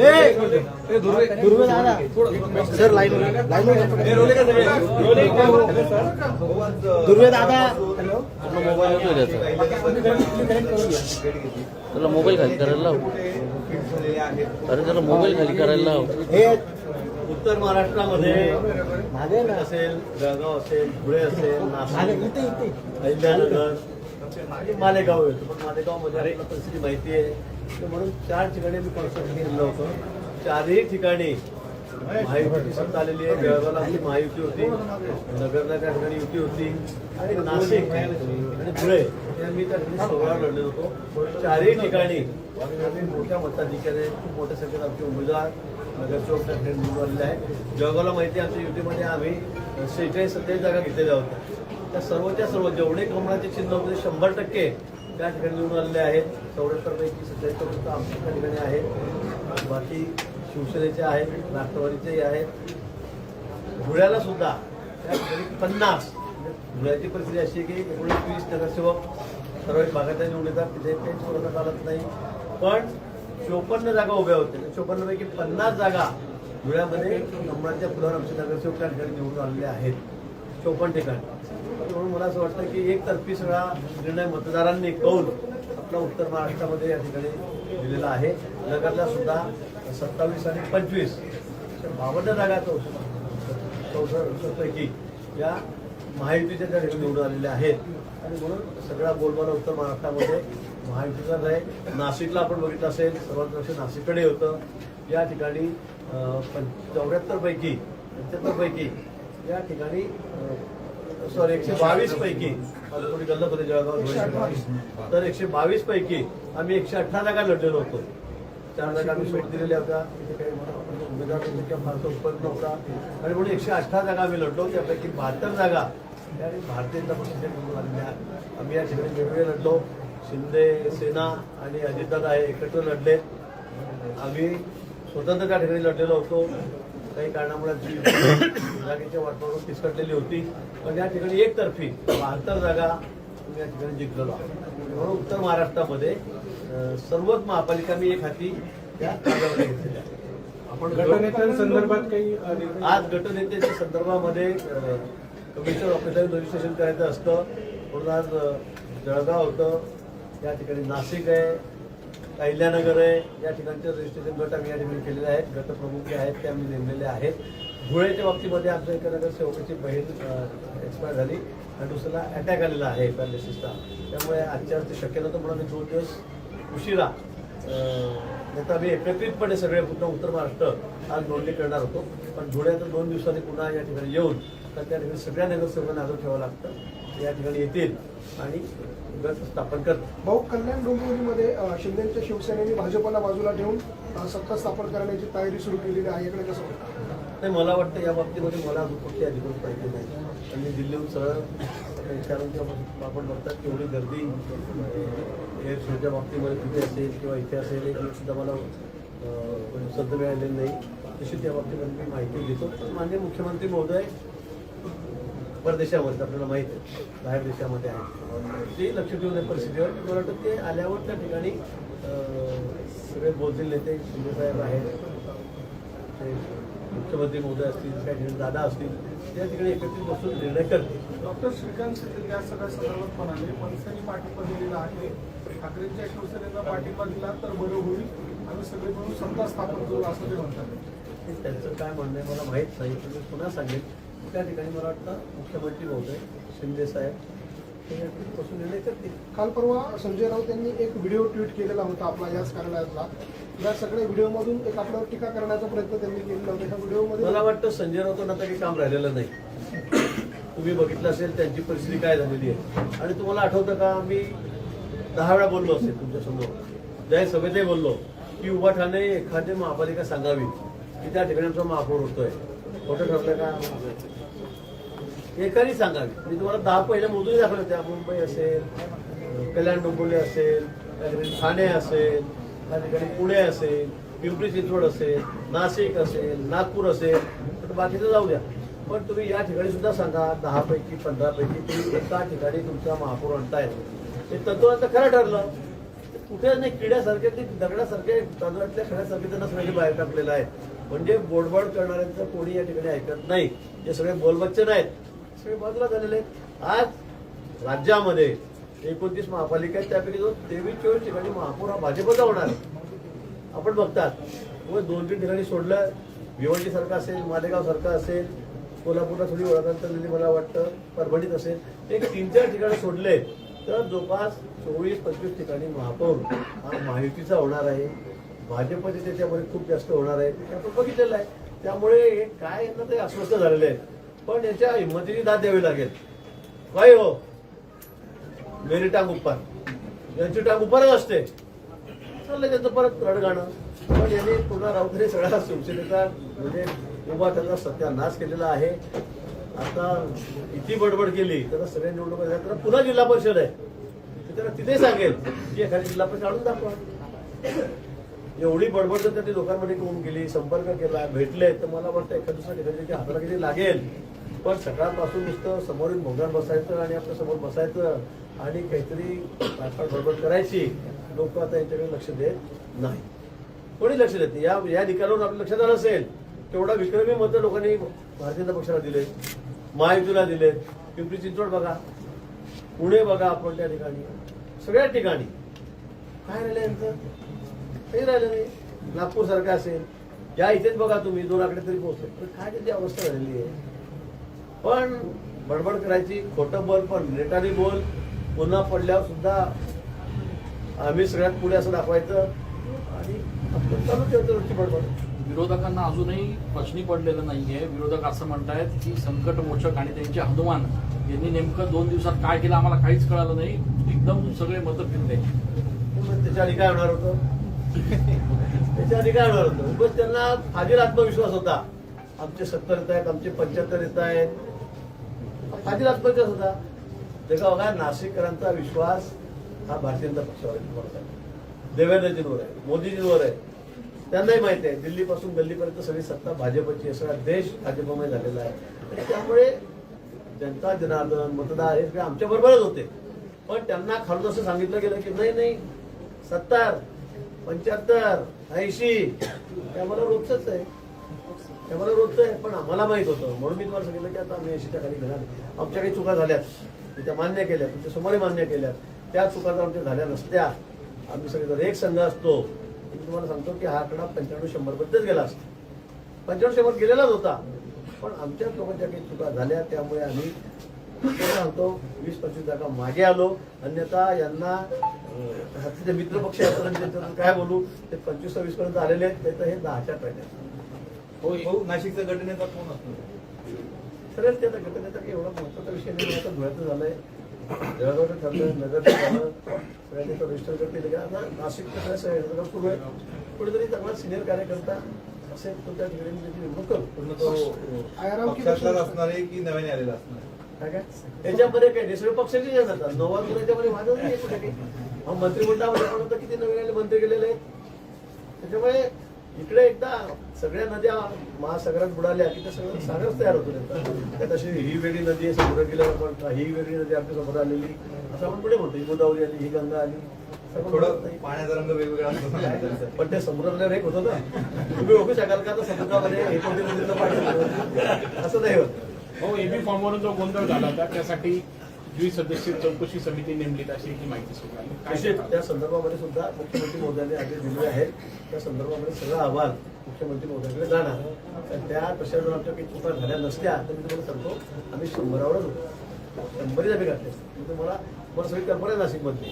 ए, ए, दुर्वे दुर्वे दादा sir line line? Durve दादा. पूर्ण मोबाईल होतोय त्याचा. त्याला मोबाईल खाली करायला लाव. अरे त्याला मोबाईल खाली करायला लाव. हे उत्तर महाराष्ट्रामध्ये असेल जळगाव असेल धुळे असेल नाशिक अहिल्यानगर मालेगाव येतो. पण मालेगावमध्ये परिस्थिती माहिती आहे. म्हणून चार ठिकाणी मी कॉन्सर्ट केलेलं होतं. चारही ठिकाणी महायुतीची सत्ता आलेली आहे. जळगावला आपली महायुती होती. नगरला त्या ठिकाणी युती होती. आणि नाशिक धुळे हे मी त्या सोहळा लढलेलो होतो. चारही ठिकाणी आम्ही मोठ्या मताधिकारी खूप मोठ्या संख्येत आमचे उमेदवार नगरसेवक त्या ठिकाणी निवडून आलेले आहे जळगावला माहिती आमच्या युतीमध्ये आम्ही सेहेचाळीस सत्तेचाळीस जागा घेतलेल्या होत्या. त्या सर्वच्या सर्व जेवढे कमळाचे चिन्ह होते शंभर टक्के त्या ठिकाणी निवडून आलेले आहेत. चौऱ्याहत्तर पैकी सत्तावीस पर्यंत आमच्या त्या ठिकाणी आहेत. बाकी शिवसेनेचे आहेत राष्ट्रवादीचेही आहेत. धुळ्याला सुद्धा त्या ठिकाणी पन्नास धुळ्याची परिस्थिती अशी आहे की एकोणीस वीस नगरसेवक सर्व भागात निवडून येतात तिथे काहीच कोरोना चालत नाही पण चोपन्न जागा उभ्या होत्या चोपन्न पैकी पन्नास जागा धुळ्यामध्ये कमळाच्या फुलावर आमचे नगरसेवक त्या ठिकाणी निवडून आलेले आहेत चोपन्न ठिकाणी म्हणून मला असं वाटतं की एक तर्फी सगळा निर्णय मतदारांनी कौल आपला उत्तर महाराष्ट्रामध्ये या ठिकाणी दिलेला आहे नगरला सुद्धा सत्तावीस आणि पंचवीस बावन्न जागा चौसष्ट चौसष्टपैकी या महायुतीच्या त्या ठिकाणी निवडून आलेल्या आहेत आणि म्हणून सगळा बोलबाला उत्तर महाराष्ट्रामध्ये महायुतीचाच आहे. नाशिकला आपण बघितलं असेल सर्वात लक्ष नाशिककडे होतं. या ठिकाणी चौऱ्याहत्तर पैकी पंच्याहत्तर पैकी या ठिकाणी सॉरी एकशे बावीस पैकी थोडी गल्लत होते जळगाव. तर एकशे बावीस पैकी आम्ही एकशे अठरा जागा लढलेलो होतो. चार जागा आम्ही सोड दिलेल्या होत्या. उमेदवार त्यांच्या फारसा उत्पन्न नव्हता. आणि म्हणून एकशे अठरा जागा आम्ही लढलो त्यापैकी बहात्तर जागा त्या भारतीय जनता पक्षाच्या निवडून आम्ही या ठिकाणी वेगवेगळे लढलो. शिंदे सेना आणि अजितदादा हे एकत्र लढले. आम्ही स्वतंत्र त्या ठिकाणी लढलेलो होतो. काही कारणामुळे जागेच्या वातावरण फिसकटलेली होती. पण या ठिकाणी एकतर्फी बहात्तर जागा आम्ही या ठिकाणी जिंकलेलो आहोत. म्हणून उत्तर महाराष्ट्रामध्ये सर्वच महापालिका मी एक हाती त्या घेतलेल्या आपण गटनेत्यांसंदर्भात काही आज गटनेत्याच्या संदर्भामध्ये कमिशनर ऑफिसला रजिस्ट्रेशन करायचं असतं. म्हणून आज जळगाव होतं. या ठिकाणी नाशिक आहे अहिल्यानगर आहे. या ठिकाणचे रजिस्ट्रेशन गट आम्ही या ठिकाणी केलेले आहेत. गटप्रमुख जे आहेत ते आम्ही नेमलेले आहेत. धुळेच्या बाबतीमध्ये आमच्या एका नगर सेवकाची बहीण एक्सपायर झाली आणि दुसऱ्याला अटॅक आलेला आहे पॅरालिसिसचा त्यामुळे आजच्या शक्य नव्हतं म्हणून आम्ही दोन दिवस उशिरा नाही आम्ही एकत्रितपणे सगळे पूर्ण उत्तर महाराष्ट्र आज नोंदणी करणार होतो. पण धुळ्यात दोन दिवसांनी पुन्हा या ठिकाणी येऊन तर त्या ठिकाणी सगळ्या नगरसेवकांना हजर ठेवावं लागतं. या ठिकाणी येतील आणि स्थापन करतात भाऊ कल्याण डोंबिवलीमध्ये शिंदेच्या शिवसेनेने भाजपला बाजूला ठेवून सत्ता स्थापन करण्याची तयारी सुरू केलेली आहे. याकडे कसं? नाही मला वाटतं या बाबतीमध्ये मला कुठली अधिकृत माहिती नाही. आणि दिल्लीहून सरळ विचारून आपण बघतात केवढी गर्दी हे सुद्धा बाबतीमध्ये तिथे असेल किंवा इथे असेल हे सुद्धा मला संत सद्य मिळालेली नाही. तशी त्या बाबतीमध्ये मी माहिती घेतो पण मान्य मुख्यमंत्री महोदय परदेशामध्ये आपल्याला माहीत आहे बाहेर देशामध्ये आहे. ते लक्ष देऊन या परिस्थितीवर मला वाटतं ते आल्यावर त्या ठिकाणी सगळे बोलतील नेते शिंदेसाहेब आहेत ते मुख्यमंत्री महोदय असतील काही दादा असतील त्या ठिकाणी एकत्रित बसून निर्णय करतील. डॉक्टर श्रीकांत शिंदे या सगळ्या संदर्भात म्हणाले मनसेने पाठिंबा दिलेला आहे. ठाकरेंच्या शिवसेनेला पाठिंबा दिला तर बरं होईल. आम्ही सगळे मिळून सत्ता स्थापन करू असं ते म्हणतात. हे त्यांचं काय म्हणणं आहे मला माहीत नाही. मी पुन्हा सांगेन त्या ठिकाणी मला वाटतं मुख्यमंत्री महोदय शिंदे साहेब काल परवा संजय राऊत यांनी एक व्हिडिओ ट्विट केलेला होता आपला याच कार्यालयातला. या सगळ्या व्हिडिओमधून एक आपल्यावर टीका करण्याचा प्रयत्न त्यांनी केलेला होता. ह्या व्हिडिओमध्ये मला वाटतं संजय राऊतांना काही काम राहिलेलं नाही. तुम्ही बघितलं असेल त्यांची परिस्थिती काय झालेली आहे. आणि तुम्हाला आठवतं का मी दहा वेळा बोललो असेल तुमच्यासमोर ज्या सभेतही बोललो की उभा ठाणे एखादी महापालिका सांगावी. की त्या ठिकाणी आमचा महापौर होतोय. खोटं ठरलं का? एकाने सांगावी. मी तुम्हाला दहा पहिल्या मोजून दाखवल्या त्या मुंबई असेल कल्याण डोंबिवली असेल त्या ठिकाणी ठाणे असेल त्या ठिकाणी पुणे असेल पिंपरी चिंचवड असेल नाशिक असेल नागपूर असेल. तर बाकीचं जाऊ द्या. पण तुम्ही या ठिकाणी सुद्धा सांगा दहा पैकी पंधरा पैकी तुम्ही एका ठिकाणी तुमचा महापौर आणताय. हे तत्वांत खरं ठरलं. कुठे नाही किड्यासारखे ते दगडासारखे तांदळातल्या खड्यासारखे त्यांना सगळे बाहेर टाकलेलं आहे. म्हणजे बोडबोड करणाऱ्यांचं कोणी या ठिकाणी ऐकत नाही. जे सगळे बोलबच्चे नाहीत. सगळे बाजूला झालेले आहेत. आज राज्यामध्ये एकोणतीस महापालिका आहेत. त्यापैकी जो तेवीस चोवीस ठिकाणी महापौर हा भाजपचा होणार आहे. आपण बघतात. व दोन तीन ठिकाणी सोडलं. भिवंडी सारखं असेल मालेगाव सारखं असेल कोल्हापूरला थोडी ओळख मला वाटतं. परभणीत असेल. एक तीन चार ठिकाणी सोडले तर जवळपास चोवीस पंचवीस ठिकाणी महापौर हा माहितीचा होणार आहे. भाजपचे त्याच्यामध्ये खूप जास्त होणार आहे. आपण बघितलेलं आहे. त्यामुळे हे काय यांना ते अस्वस्थ झालेले आहेत. पण याच्या हिंमतीने दाद द्यावी लागेल. काय हो? मेरी टांग उपर. यांची टांग उपरच असते. चाललंय त्यांचं परत रडगाणं पण यांनी पुन्हा राऊतने सगळ्या शिवसेनेचा. म्हणजे उभा त्यांचा सत्यानाश केलेला आहे. आता किती बडबड केली तर सगळ्या निवडणुका झाल्या तर पुन्हा जिल्हा परिषद आहे. तर त्याला तिथे सांगेल की एखादी जिल्हा परिषद आणून दाखवा. एवढी बडबड जर त्यांनी लोकांमध्ये कोण गेली संपर्क केला भेटले तर मला वाटतं एखाद दुसऱ्या ठिकाणी हाताला किती लागेल. पण सकाळपासून नुसतं समोरून भोगान बसायचं आणि आपल्यासमोर बसायचं आणि काहीतरी ताटपाट करायची लोक आता यांच्याकडे लक्ष देत नाही. कोणी लक्ष देत नाही? या या निकालावर आपलं लक्षात आलं असेल. तेवढा विक्रमी मत लोकांनी भारतीय जनता पक्षाला दिले महायुतीला दिले पिंपरी चिंचवड बघा पुणे बघा आपण त्या ठिकाणी सगळ्या ठिकाणी. काय राहिलं यांचं? काही राहिलं नाही. नागपूर सारखं असेल. या इथेच बघा तुम्ही दोन आकडे तरी पोहोचले. तर काय त्याची अवस्था झालेली आहे? पण बडबड करायची खोटं बोल पण नेटाने बोल पुन्हा पडल्यावर सुद्धा आम्ही सगळ्यात पुढे असं दाखवायचं. आणि आपण चालू ठेवतो बडबड. विरोधकांना अजूनही प्रश्नी पडलेलं नाहीये. विरोधक असं म्हणतायत की संकट मोचक आणि त्यांचे हनुमान यांनी नेमकं दोन दिवसात काय केलं आम्हाला काहीच कळालं नाही. एकदम सगळे मतं फिरले. त्याच्या आधी काय होणार होतं? त्याच्या आधी काय होणार होतं? उगाच त्यांना फाजील आत्मविश्वास होता. आमचे सत्तर येत आहेत आमचे पंच्याहत्तर येत आहेत. फाजील आत्मविश्वास होता? तेव्हा बघा नाशिककरांचा विश्वास हा भारतीय जनता पक्षावर आहे देवेंद्रजींवर आहे मोदीजींवर आहे त्यांनाही माहिती आहे दिल्लीपासून गल्लीपर्यंत सगळी सत्ता भाजपची आहे सगळा देश भाजपमय झालेला आहे. आणि त्यामुळे जनता जनार्दन मतदार हे सगळे आमच्या बरोबरच होते. पण त्यांना खालून असं सांगितलं गेलं की नाही नाही सत्तर पंच्याहत्तर ऐंशी त्यामुळे आम्हाला रोजच आहे. ते मला रोजचं आहे पण आम्हाला माहीत होतं. म्हणून मी तुम्हाला सांगितलं की आता आम्ही अशी खाली घेणार. आमच्या काही चुका झाल्यात. त्या मान्य केल्या तुमच्यासमोर मान्य केल्या त्या चुका जर आमच्या झाल्या नसत्या आम्ही सगळे जर एक संघ असतो मी तुम्हाला सांगतो की हा आकडा पंच्याण्णव शंभरपर्यंतच गेला असतो. पंच्याण्णव शंभर गेलेलाच होता. पण आमच्या लोकांच्या काही चुका झाल्या त्यामुळे आम्ही सांगतो वीस पंचवीस जागा मागे आलो. अन्यथा यांना मित्रपक्ष हाती तर काय बोलू? ते पंचवीस सव्वीस पर्यंत आलेले आहेत. ते तर हे दहाच्या ट्रॅक भाऊ नाशिकचा गटनेता कोण असतो. सगळ्याच त्याचा घटनेचा काही एवढा महत्त्वाचा विषय नाही आता धुळ्याचं झालंय. जळगावचं ठरलं नगरचं झालं सगळ्यांनी तो रजिस्टर करते का आता नाशिकचं काय सगळं सुरू आहे कुठेतरी चांगला सिनियर कार्यकर्ता असेल तो त्या ठिकाणी नेमणूक करू. पूर्ण तो पक्षातलाच असणार आहे की नव्याने आलेला असणार आहे? काय काय? याच्यामध्ये काय दुसरे पक्षाचे जे जातात नवा याच्यामध्ये माझं नाही कुठे काही. मंत्रिमंडळामध्ये पण किती नवीन आले मंत्री गेलेले आहेत. त्याच्यामुळे इकडे एकदा सगळ्या नद्या महासागरात बुडाल्या की ते सगळं सागरच तयार होतो त्यांचा त्यात अशी ही वेगळी नदी आहे समुद्रात गेल्यावर पण ही वेगळी नदी आमच्यासमोर आलेली असं आपण पुढे म्हणतो ही गोदावरी आली ही गंगा आली सगळं थोडं. पाण्याचा रंग वेगवेगळा. पण ते समुद्रातल्या रेख होतं ना तुम्ही ओळखू शकाल का तर समुद्रामध्ये हे नदीचं पाणी? असं नाही होत हो एबी फॉर्मवरून जो गोंधळ झाला होता त्यासाठी द्विसदस्यीय चौकशी समिती नेमलीत अशी ही माहिती सांगाल? त्या संदर्भामध्ये सुद्धा मुख्यमंत्री महोदयांनी आदेश दिलेले आहेत. त्या संदर्भामध्ये सगळा अहवाल मुख्यमंत्री महोदयांकडे जाणार. तर त्या जर आमच्या काही चुका झाल्या नसत्या तर मी तुम्हाला सांगतो आम्ही शंभरावरच होतो. कंपनीच आम्ही घातले. म्हणजे मला मला सगळी कल्पना नाशिकमधली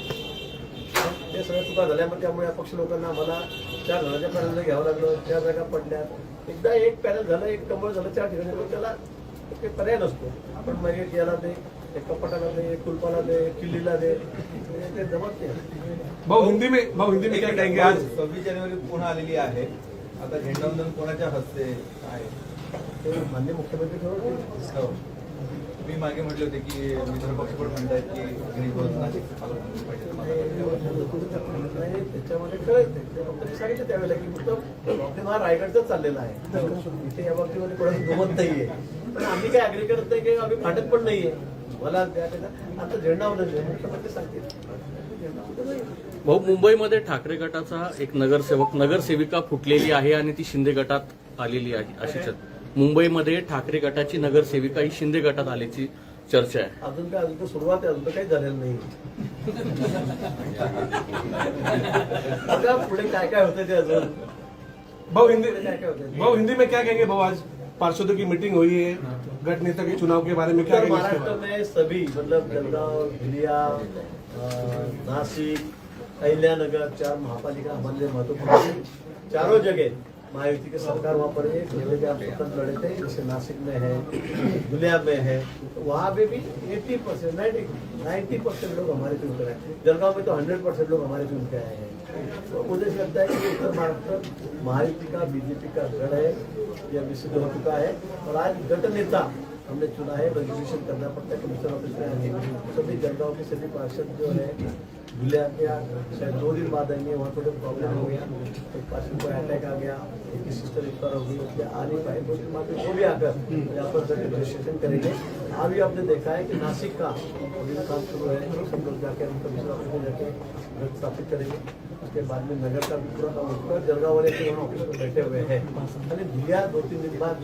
ते सगळ्या चुका झाल्या मग त्यामुळे अपक्ष लोकांना आम्हाला चार जणांच्या पॅनलला घ्यावं लागलं चार जागा पडल्या. एकदा एक पॅनल झालं एक कमळ झालं चार ठिकाणी त्याला काही पर्याय नसतो. आपण मग याला दे एक कपाटाला दे कुलपाला दे किल्लीला दे. ते जमत नाही. भाऊ हिंदी में भाऊ हिंदी में क्या कहेंगे आज? सव्वीस जानेवारी पुन्हा आलेली आहे. आता झेंडावंदन कोणाच्या हस्ते आहे? ते मान्य मुख्यमंत्री हो. मी मागे म्हटले होते की मित्र पक्ष पण म्हणतायत की त्याच्यामध्ये कळत नाही. ते. सांगितलं त्यावेळेला की फक्त हा रायगडचाच चाललेला आहे. इथे या बाबतीमध्ये कोणाचं दुमत नाहीये. पण आम्ही काय अग्री करत नाही की आम्ही भांडत पण नाहीये. मला आता सांगतील. भाऊ मुंबईमध्ये ठाकरे गटाचा एक नगरसेवक नगरसेविका फुटलेली आहे आणि ती शिंदे गटात आलेली आहे अशी चर्चा. मुंबईमध्ये ठाकरे गटाची नगरसेविका ही शिंदे गटात आल्याची चर्चा आहे. अजून काय अजून तर सुरुवात आहे अजून तर काहीच झालेलं नाही. बघा पुढे काय काय होतं ते अजून? भाऊ हिंदी क्या क्या होता? भाऊ हिंदी में क्या कहेंगे भाऊ आज पार्षदों की मीटिंग हुई है. गठ नेता के चुनाव के बारे में क्या महाराष्ट्र में? सभी मतलब जलगांव अ, नासिक अहिल्यानगर चार महापालिका हमारे लिए महत्वपूर्ण है। चारों जगह महायुति के सरकार वहाँ पर आप स्वतंत्र लड़े थे जैसे नासिक में है दुलिया में है तो वहाँ पे भी 80 परसेंट नाइन्टी परसेंट लोग हमारे चुन कर आए जलगांव में तो हंड्रेड परसेंट लोग हमारे चुन के आए हैं। तो मुझे लगता है कि उत्तर महाराष्ट्र महायुति का बीजेपी का गढ़ है। यह विसिद्ध हो चुका है। और आज गट नेता हमने चुना है रजिस्ट्रेशन करना पड़ता है कमिश्नर ऑफ़िस में आगे सभी जलगांव के सभी पार्षद जो है आके आ शायद दो दिन बाद आएँगे, वहाँ थोड़े प्रॉब्लम हो गया। एक पार्षद को अटैक आ गया, एक सिस्टर एक्सपायर हो गई, उसके आ नहीं पाए दो दिन बाद वो भी आकर यहाँ पर जाकर रजिस्ट्रेशन करेंगे। अभी आपने देखा है कि नासिक का काम शुरू है सब लोग जाके हम कमिश्नर ऑफ़िस में जाके स्थापित करेंगे। उसके बाद में नगर का भी पूरा काम होगा जलगांव वाले के वहाँ ऑफिस में बैठे हुए हैं. आणि भूलिया दो तीन दिन बाद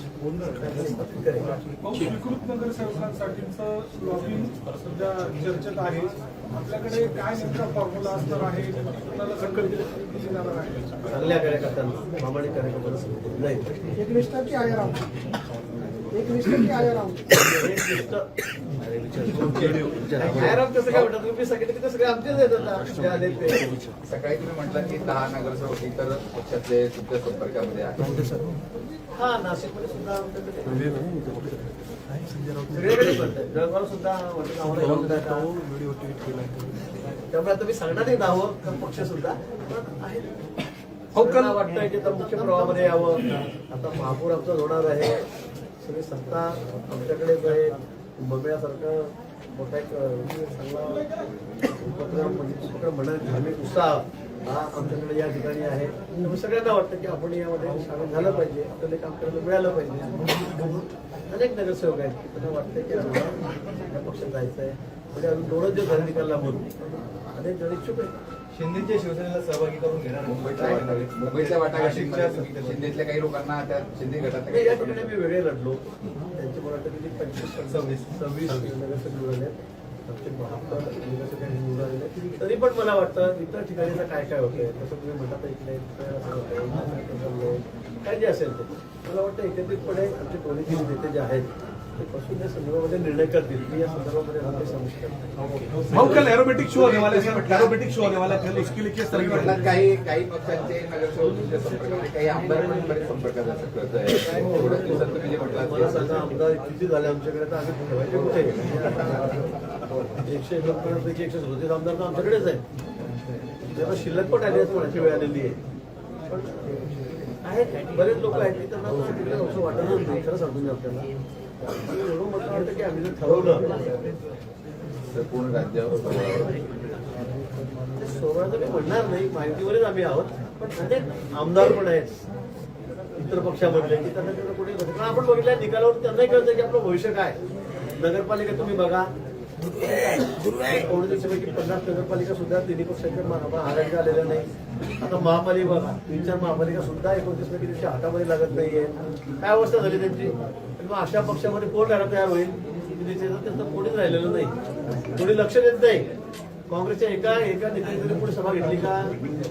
स्वीकृत नगरसेवकांसाठीचं लॉबिंग सध्या चर्चेत आहे. आपल्याकडे काय नेमका फॉर्म्युला असणार आहे? कुणाला संकट दिली जाणार आहे? चांगल्या कार्यकर्त्यांना प्रामाणिक कार्यकर्त्यांना नाही. एक लिस्ट की आया राहू एक लिस्ट की आया राहू. एक लिस्ट आयराम कसं काय म्हणतात? तुम्ही सांगितलं की ते सगळे आमचेच आहेत आता. जे आले ते. सकाळी तुम्ही म्हटलं की दहा नगरसेवक इतर पक्षातले तुमच्या संपर्कामध्ये आहेत. हा नाशिकमध्ये सुद्धा आमच्याकडे सगळीकडे. जळगाव सुद्धा. त्यामुळे आता मी सांगणार नाही नावं पक्ष सुद्धा. पण आहेत. हो, वाटतंय की आता मुख्य प्रवाहामध्ये यावं. आता महापौर आमचा होणार आहे. सगळी सत्ता आमच्याकडेच आहे बघण्यासारखं मोठा एक चांगला उपक्रम म्हणजे उपक्रम म्हणा धार्मिक उत्साह हा आमच्याकडे या ठिकाणी आहे. सगळ्यांना वाटतं की आपण यामध्ये सामील झालं पाहिजे आपल्याला काम करायला मिळालं पाहिजे. अनेक नगरसेवक आहेत त्यांना वाटतं की आम्हाला या पक्षात जायचं आहे म्हणजे अजून दोनच दिवस झाले निकालला म्हणून अनेक जण इच्छुक आहेत. शिंदेच्या शिवसेनेला सहभागी करून घेणार मुंबईच्या वाटाघाटी मुंबईच्या वाटाघाटीमध्ये शिंदेतल्या काही लोकांना त्या शिंदे नाही, या गटातल्या ठिकाणी मी वेगळे लढलो. त्यांचे मला वाटतं किती पंचवीस सव्वीस. सव्वीस नगरसेवक निवडून आले आमचे बहात्तर नगरसेवक निवडून आलेले तरी पण मला वाटतं इतर ठिकाणी आता काय काय होतंय तसं तुम्ही म्हणतात इकडे इकडे असं होतंय, इकडे असं होतंय. काय जे असेल ते. मला वाटतं एकत्रितपणे आमचे तीन नेते जे आहेत हा काही समज करत नाही भाऊ कल एरोबेटिक शो होने वाला है एरोबेटिक शो होने वाला है कल उसके लिए किस तरह तुम्ही की म्हटलात काही काही पक्षांचे नगरसेवक तुमच्या संपर्कामध्ये काही दिवसात तुम्ही जे सांगा आमदार किती झाले आमच्याकडे तर आम्ही ठेवायचे कुठे? एकशे एकोणपन्नास एकशे सदतीस आमदार तर आमच्याकडेच आहे जेव्हा शिल्लक पण आली असं म्हणायची वेळ आलेली आहे. पण आहेत. बरेच लोक आहेत की त्यांना असं वाटतच नाही खरं सांगतो मी आपल्याला. वाटतं की आम्ही ठरवलं तर पूर्ण राज्यावर ते मी म्हणणार नाही माहितीवरच आम्ही आहोत पण अनेक आमदार पण आहेत इतर पक्षामधले की त्यांना कुठे आपण बघितलं निकालावर त्यांनाही कळतं की आपलं भविष्य काय नगरपालिका तुम्ही बघा काँग्रेसपैकी पन्नास नगरपालिका सुद्धा तिन्ही पक्षांच्या महा- आघाडीच्या आलेल्या नाही. आता महापालिका बघा तीन चार महापालिका सुद्धा एकोणतीस पैकी त्यांच्या हातामध्ये लागत नाहीये. काय अवस्था झाली त्यांची? आणि मग अशा पक्षामध्ये कोण राहायला तयार होईल? की त्यांचं कोणीच राहिलेलं नाही. कोणी लक्ष देत नाही. काँग्रेसच्या एका एका नेत्याने तरी पुढे सभा घेतली का?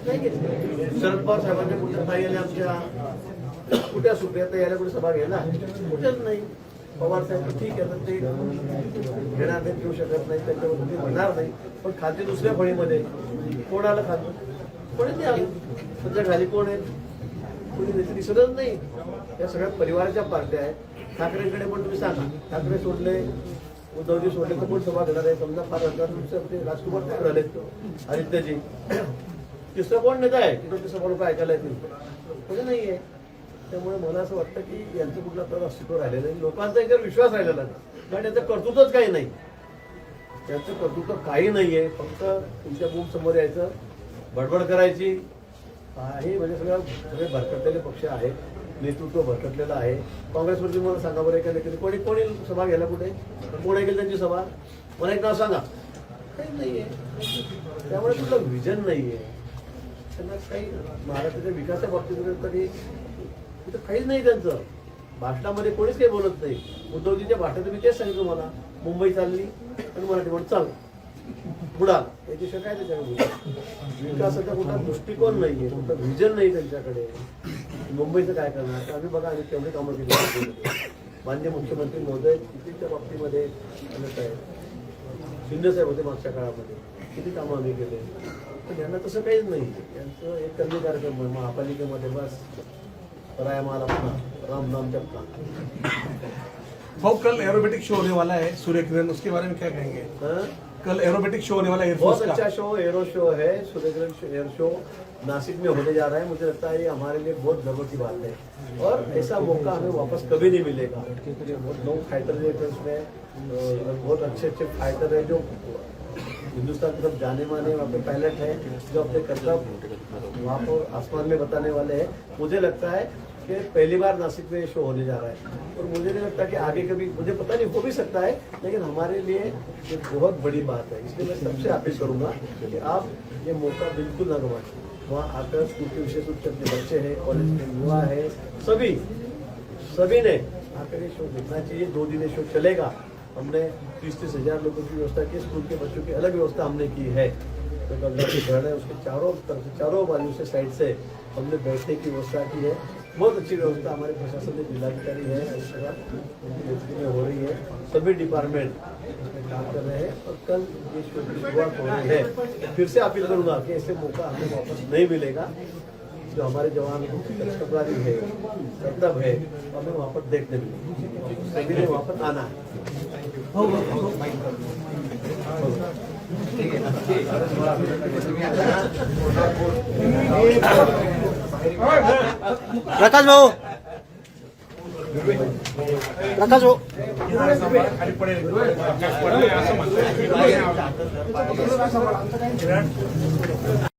नाही घेतली. शरद पवार साहेबांच्या कुठे ताई आल्या आमच्या? कुठे सुप्रिया ताई आल्या कुठे सभा घ्यायला? कुठेच नाही. पवार साहेब ठीक आहे तर ते घेणार नाही घेऊ शकत नाही त्याच्यावर ते म्हणणार नाही. पण खाते दुसऱ्या फळीमध्ये कोण आलं खातं? कोणी नाही आलं. सध्या खाली कोण आहे? कोणी दिसतच नाही. या सगळ्या परिवाराच्या पार्ट्या आहेत. ठाकरेंकडे पण तुम्ही सांगा. ठाकरे सोडले उद्धवजी सोडले तर कोण सभा घेणार आहे? समजा फार हजार तुमचे आपले राजकुमार काय झाले आदित्यजी. तिसरं कोण नेता आहे? की तुमचे सभा लोक ऐकायला येतील? कोणी नाही आहे त्यामुळे मला असं वाटतं की यांचं कुठला तर अस्तित्व राहिलेलं नाही लोकांचा एकदा विश्वास राहिलेला नाही. कारण याचं कर्तृत्वच काही नाही. त्यांचं कर्तृत्व काही नाही आहे फक्त तुमच्या बूम समोर यायचं बडबड करायची. काही म्हणजे सगळं सगळे भरकटलेले पक्ष आहेत. नेतृत्व भरकटलेलं आहे. काँग्रेसवरती मला सांगा बरं एखाद्या कधी कोणी कोणी सभा घ्यायला कुठे? कोण ऐकेल त्यांची सभा? मला एक नाव सांगा. काही नाही आहे त्यामुळे कुठलं विजन आहे त्यांना काही महाराष्ट्राच्या विकासाच्या बाबतीत तरी तिथं काहीच नाही त्यांचं. भाषणामध्ये कोणीच काही बोलत नाही. उद्धवजींच्या भाषणात मी तेच सांगितलं मला मुंबई चालली आणि मराठी म्हणून चाल. बुडाल याच्याशिवाय काय त्याच्याकडे विकासाचा कुठला दृष्टिकोन नाहीये कुठलं व्हिजन नाही त्यांच्याकडे. मुंबईचं काय करणार? तर आम्ही बघा आम्ही तेवढे कामं केली मुंबईमध्ये. माननीय मुख्यमंत्री महोदय कितीच्या बाबतीमध्ये आलं शिंदे साहेब होते मागच्या काळामध्ये. किती कामं आम्ही केले? पण यांना तसं काहीच नाही यांचं एक कमी कार्यक्रम महापालिकेमध्ये बस. पराया माल अपना राम नाम जपना भाऊ कल एरोबेटिक शो होने वाला है सूर्य किरण उसके बारे में क्या कहेंगे? हाँ? कल एरोबेटिक शो होने वाला है बहुत अच्छा शो एरो शो है सूर्यग्रहण एयर शो नासिक में होने जा रहा है। मुझे लगता है ये हमारे लिए बहुत गर्व की बात है। और ऐसा मौका हमें वापस कभी नहीं मिलेगा। बहुत लोग फाइटर हैं इसमें बहुत अच्छे अच्छे फाइटर है जो हिंदुस्तान तरफ़ जाने माने वहाँ पे पायलट है, जो अपने कर्तव्य वहाँ पर आसमान में बताने वाले हैं। मुझे लगता है कि पहली बार नासिक में शो होने जा रहा है। और मुझे नहीं लगता कि आगे कभी, मुझे पता नहीं, हो भी सकता है, लेकिन हमारे लिए ये बहुत बड़ी बात है। इसलिए मैं सबसे अपील करूँगा कि आप ये मौका बिल्कुल न गवाएँ। वहाँ आकर स्कूल के विशेष रूप से अपने बच्चे हैं कॉलेज के युवा है, सभी सभी ने आकर ये शो देखना चाहिए। दो दिन ये शो चलेगा। हमने तीस तीस हज़ार लोगों की व्यवस्था की, स्कूल के बच्चों की अलग व्यवस्था हमने की है। तो गंगा घर है, उसके चारों तरफ़ से, चारों बाजू से, साइड से हमने बैठने की व्यवस्था की है। बहुत अच्छी व्यवस्था हमारे प्रशासन ने जिलाधिकारी है नेतृत्व में हो रही है, सभी डिपार्टमेंट काम कर रहे हैं और कल ये शुरुआत हो रही है। फिर से अपील करूँगा कि ऐसे मौका हमें वापस नहीं मिलेगा। जो हमारे जवान कष्टकारी है, कर्तव्य है हमें वहाँ पर देखने मिलेंगे सभी ने वहाँ पर आना है। प्रकाश भाऊ। प्रकाश भाऊ।